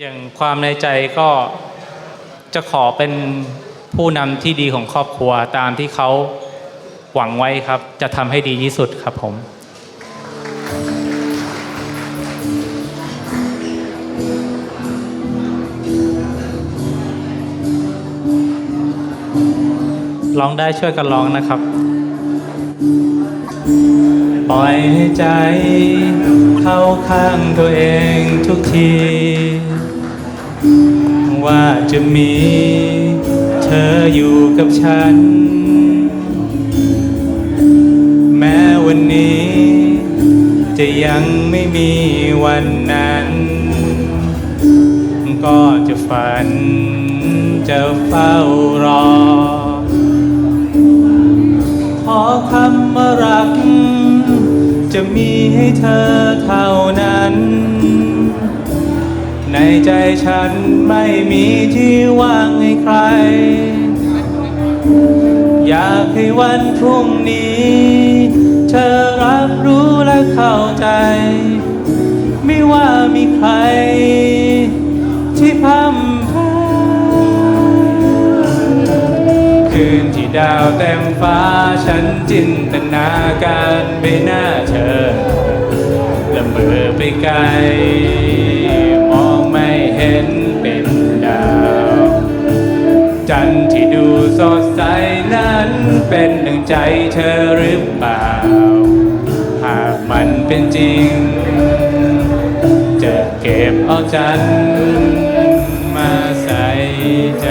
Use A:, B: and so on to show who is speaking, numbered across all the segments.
A: อย่างความในใจก็จะขอเป็นผู้นำที่ดีของครอบครัวตามที่เขาหวังไว้ครับ จะทำให้ดีที่สุดครับผม ร้องได้ช่วยกันร้องนะครับ ปล่อยให้ใจ เข้าข้างตัวเองทุกที ว่าจะมี เธออยู่กับฉัน แม้วันนี้ จะยังไม่มีวันนั้น ก็จะฝัน จะเฝ้ารอ ขอคำว่ารัก จะมีให้เธอเท่านั้น ในใจฉันไม่มีที่ว่างให้ใคร อยากให้วันพรุ่งนี้ เธอรับรู้และเข้าใจ ไม่ว่ามีใคร ที่พำพคืนที่ดาวเต็มฟ้าฉันจินตนาการไปหน้าเธอละเมอไปไกล เห็นเป็นดาว จันทร์ที่ดูสดใสนั้นเป็นหนึ่งใจเธอหรือเปล่า หากมันเป็นจริง จะเก็บเอาจันทร์มาใส่ใจ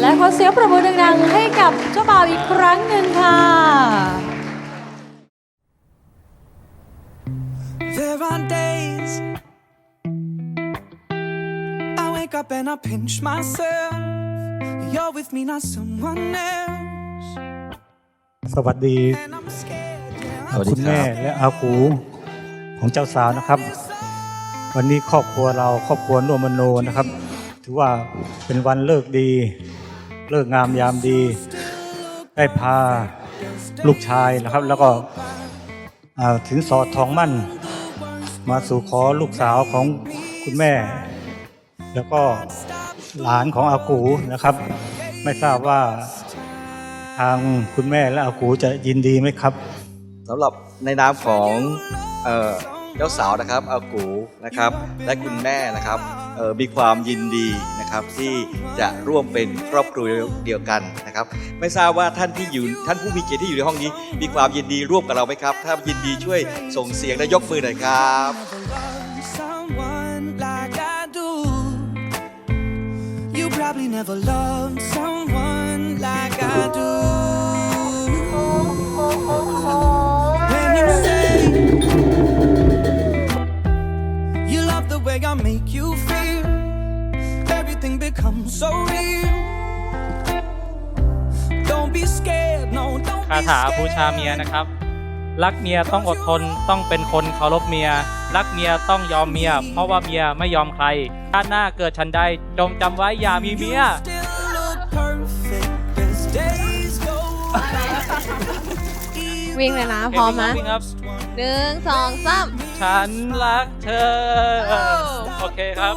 B: และขอเสียงประมือดังๆ ให้กับเจ้าบ่าวอีกครั้งหนึ่งค่ะ
C: There are days wake up and I pinch myself. You're with me, not someone else.
D: สวัสดี
C: And I'm scared. Yeah,
E: สวัสดี
D: คุณ
E: ค
D: แม่
E: รับ
D: และอากูของเจ้าสาวนะครับ วันนี้ครอบครัวเราครอบครัวร่วมมโนนะครับ ถือว่าเป็นวันเลิกดี เลิกงามยามดี ได้พาลูกชายนะครับ แล้วก็อ่าถึงสอดทองมั่น มาสู่ขอลูกสาวของคุณแม่ แล้วก็หลานของอากูนะครับ ไม่ทราบว่าทางคุณแม่และอากูจะยินดีไหมครับ
E: สำหรับในนามของเอ่อเจ้าสาวนะครับอากูนะครับ และคุณแม่นะครับเอ่อมีความยินดีนะครับที่จะร่วมเป็นครอบครัวเดียวกันนะครับ ไม่ทราบว่าท่านที่อยู่ท่านผู้มีเกียรติที่อยู่ในห้องนี้ มีความยินดีร่วมกับเราไหมครับ ถ้ายินดีช่วยส่งเสียงและยกมือหน่อยครับ
C: probably never loved someone like I do. When you say you love the way I make you feel, everything becomes so real. Don't be scared, no, don't
A: คา
C: be
A: ถาบูชา
C: scared.
A: เมียนะครับ รักเมียต้องอดทน ต้องเป็นคนเคารพเมีย รักเมียต้องยอมเมีย เพราะว่าเมียไม่ยอมใครชาติหน้าเกิดชันใดจงจำไว้อย่ามีเมีย
C: You still look perfect as days go by.
B: วิ่งเลยนะพร้อมไหม
A: วิ่งครับ
B: หนึ่งสองสาม
A: ฉันรักเธอ โอเคครับ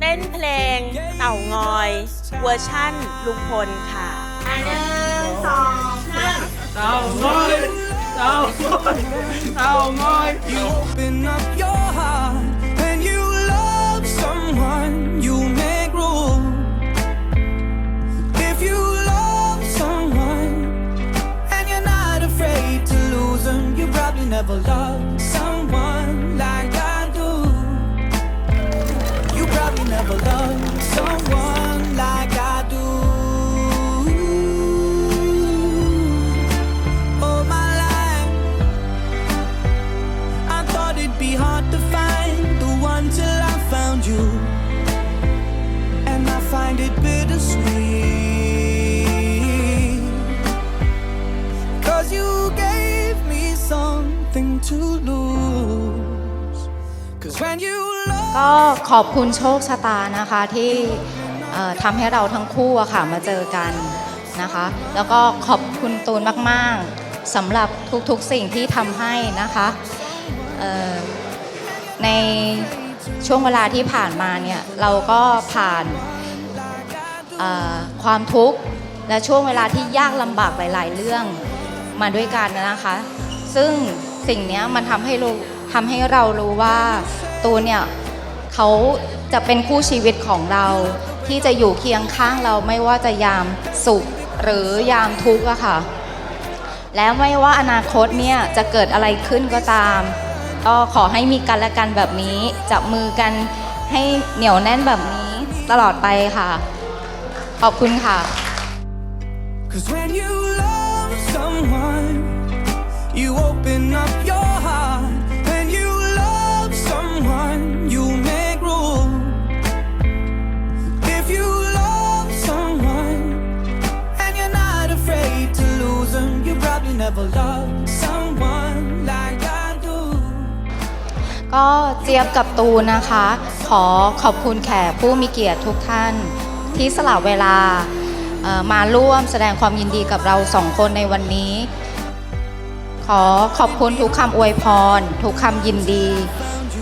F: เต้นเพลงเต่างอย เวอร์ชั่นลุงพลค่ะ
C: Oh my! Oh my! You open up your heart.
G: ก็ขอบคุณโชคชะตานะคะที่ทำให้เราทั้งคู่อะค่ะมาเจอกันนะคะ แล้วก็ขอบคุณตูนมาก ๆสำหรับทุกๆสิ่งที่ทำให้นะคะในช่วงเวลาที่ผ่านมาเนี่ยเราก็ผ่านความทุกข์และช่วงเวลาที่ยากลำบากหลาย ๆ เรื่องมาด้วยกันนะคะ ซึ่งสิ่งนี้มันทำให้รู้ทำให้เรารู้ว่า ตูนเนี่ยเขาจะเป็นคู่ชีวิตของเรา ที่จะอยู่เคียงข้างเราไม่ว่าจะยามสุขหรือยามทุกข์อะค่ะ แล้วไม่ว่าอนาคตเนี่ยจะเกิดอะไรขึ้นก็ตาม ก็ขอให้มีกันและกันแบบนี้ จับมือกันให้เหนียวแน่นแบบนี้ตลอดไปค่ะ ขอบคุณค่ะ
C: never loved someone like I do.
G: ก็เจี๊ยบกับตูนนะคะ ขอขอบคุณแขกผู้มีเกียรติทุกท่าน ที่สละเวลามาร่วมแสดงความยินดีกับเราสองคนในวันนี้ ขอขอบคุณทุกคำอวยพร ทุกคำยินดี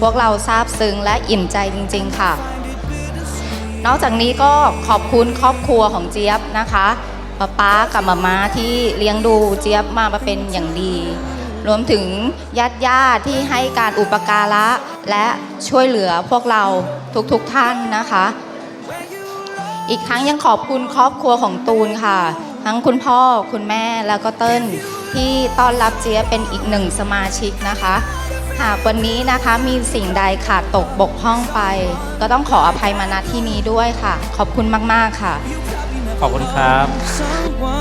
G: พวกเราซาบซึ้งและอิ่มใจจริง ๆ ค่ะ นอกจากนี้ก็ขอบคุณครอบครัวของเจี๊ยบนะคะ ป้าป๊ากับมาม่าที่เลี้ยงดูเจี๊ยบมาเป็นอย่างดี รวมถึงญาติญาติที่ให้การอุปการะ และช่วยเหลือพวกเราทุกๆทท่านนะคะ อีกทั้งยังขอบคุณครอบครัวของตูนค่ะ ทั้งคุณพ่อคุณแม่แล้วก็เติ้ลที่ต้อนรับเจี๊ยบเป็นอีกหนึ่งสมาชิกนะคะหากวันนี้นะคะมีสิ่งใดขาดตกบกพร่องไป ก็ต้องขออภัยมาณที่นี้ด้วยค่ะ ขอบคุณมาก ๆ ค่ะ
A: ขอบคุณครับ